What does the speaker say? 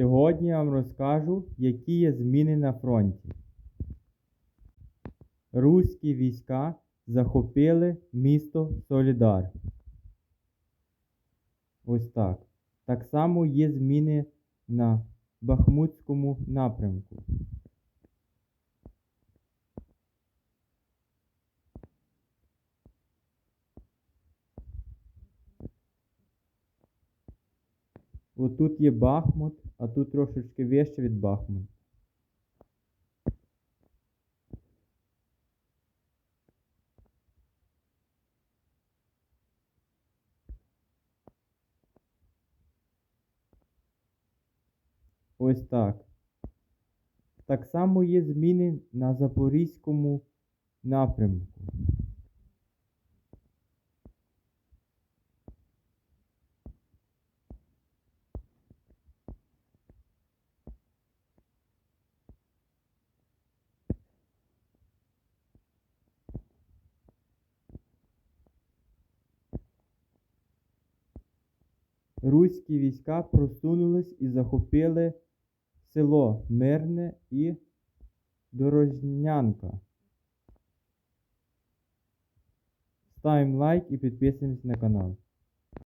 Сьогодні я вам розкажу, які є зміни на фронті. Руські війська захопили місто Солідар. Ось так. Так само є зміни на Бахмутському напрямку. Отут є Бахмут, а тут трошечки вище від Бахмут. Ось так. Так само є зміни на Запорізькому напрямку. Руські війська просунулись і захопили село Мирне і Дорожнянка. Ставимо лайк і підписуємось на канал.